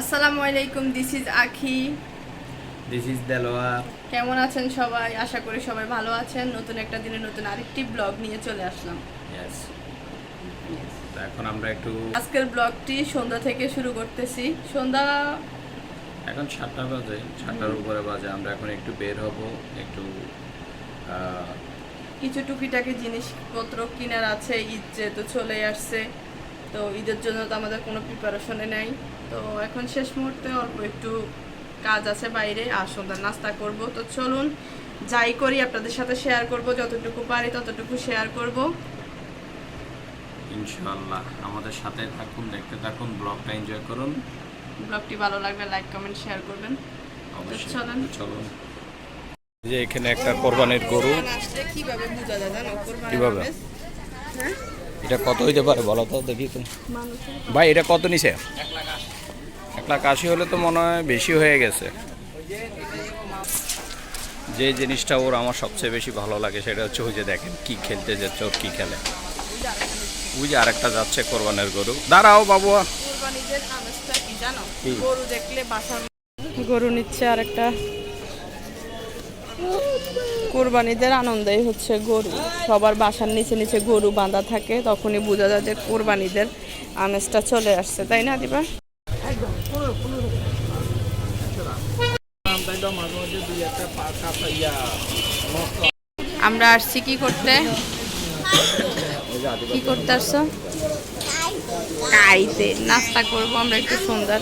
আসসালামু আলাইকুম this is Akhi. This is Delwar কেমন আছেন সবাই? আশা করি সবাই ভালো আছেন। নতুন একটা দিনে নতুন আরেকটি ব্লগ নিয়ে চলে আসলাম। এখন আমরা একটু আজকের ব্লগটি সন্ধ্যা থেকে শুরু করতেছি। সন্ধ্যা এখন সাতটা বাজে। সাতটার উপরে বাজে। আমরা এখন একটু বের হব একটু কিছু টুকিটাকি জিনিসপত্র কেনার আছে ঈদ যেহেতু চলে আসছে। তো ঈদের জন্য তো আমাদের কোনো প্রিপারেশনে নেই। তো এখন শেষ মুহূর্তে অল্প একটু কাজ আছে বাইরে আর সন্ধ্যার নাস্তা করব। তো চলুন যাই করি আপনাদের সাথে শেয়ার করব যতটুকু পারি ততটুকু শেয়ার করব। ইনশাআল্লাহ আমাদের সাথে থাকুন দেখতে থাকুন ব্লগটা এনজয় করুন। ব্লগটি ভালো লাগলে লাইক কমেন্ট শেয়ার করবেন। অবশ্যই চলেন। চলুন। যে এখানে একটা কোরবানির গরু। কীভাবে বোঝা যায় জানো? কোরবানির কীভাবে? হ্যাঁ? এটা কত হইতে পারে বলো তো দেখি তো। ভাই এটা কত নিছে? এক লাখ আশি হলে তো মনে হয় বেশি হয়ে গেছে। যে জিনিসটা ওর আমার সবচেয়ে বেশি ভালো লাগে সেটা হচ্ছে ওই যে দেখেন কি খেলতে যাচ্ছে ওর কি খেলে। ওই যে আরেকটা যাচ্ছে কোরবানের গরু। দাঁড়াও বাবুয়া? গরু দেখলে গরু নিচ্ছে আর একটা কোরবানিদের আনন্দই হচ্ছে গরু। সবার বাসার নিচে নিচে গরু বাঁধা থাকে, তখনই বোঝা যায় যে কোরবানিদের আমেজটা চলে আসছে, তাই না দিবা আমরা আসছি কি করতে? কি করতে আসছো? কাইতে। নাস্তা করব আমরা একটু সুন্দর।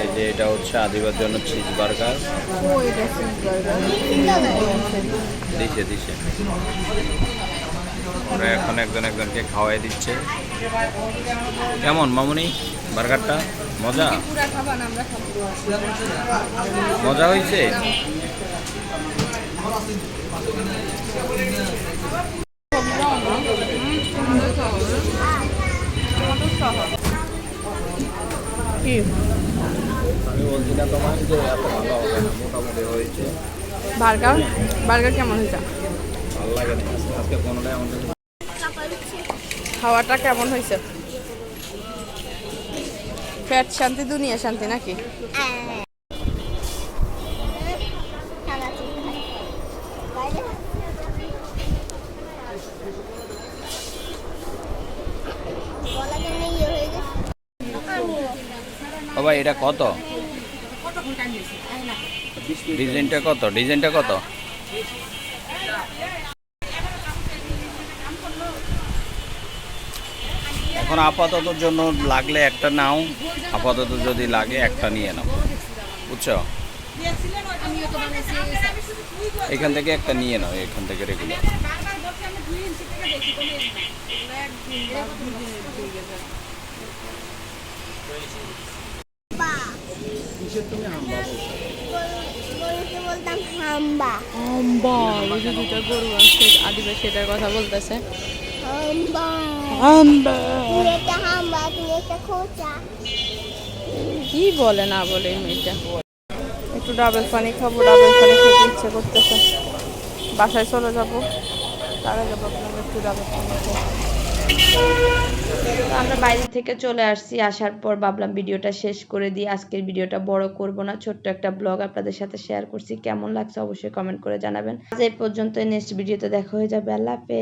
এই যে এটা হচ্ছে আদিবার জন্য চিজ বার্গার দিছে দিছে। ওরা এখন একজন একজনকে খাওয়াই দিচ্ছে। কেমন, মামুনি, বার্গারটা? মজা? মজা হয়েছে? কি? বলছি তোমার যে এত ভালো হবে না মোটামুটি হয়েছে। বার্গার? বার্গার কেমন হয়েছে? ভালো লাগে না আজকে কোনোটাই আমাদের খাওয়াটা কেমন হয়েছে? পেট শান্তি দুনিয়া শান্তি নাকি? বাবা এটা কত? ডিজাইনটা কত? ডিজাইনটা কত? এখন আপাতত জন্য লাগলে একটা নাও, আপাতত যদি লাগে একটা নিয়ে নাও। বুঝছ? এখান থেকে একটা নিয়ে নাও, এখান থেকে রেগুলার গরুকে বলতাম হাম্বা। আম্বা ওই যে দুটো গরু আছে আদিবাসী কথা বলতেছে। হাম্বা। তুমি একটা হাম্বা তুমি একটা খোঁচা। কি বলে না বলে মেয়েটা? একটু ডাবেল পানি খাব ডাবেল পানি খেতে ইচ্ছে করতেছে। বাসায় চলে যাব। তার আগে ভাবলাম একটু ডাবেল পানি খাব আমরা বাইরে থেকে চলে আসছি। আসার পর ভাবলাম ভিডিওটা শেষ করে দিই। আজকের ভিডিওটা বড় করব না, ছোট্ট একটা ব্লগ আপনাদের সাথে শেয়ার করছি। কেমন লাগছে অবশ্যই কমেন্ট করে জানাবেন। আজ এই পর্যন্ত নেক্সট ভিডিওতে দেখা হয়ে যাবে। আল্লাহ হাফেজ।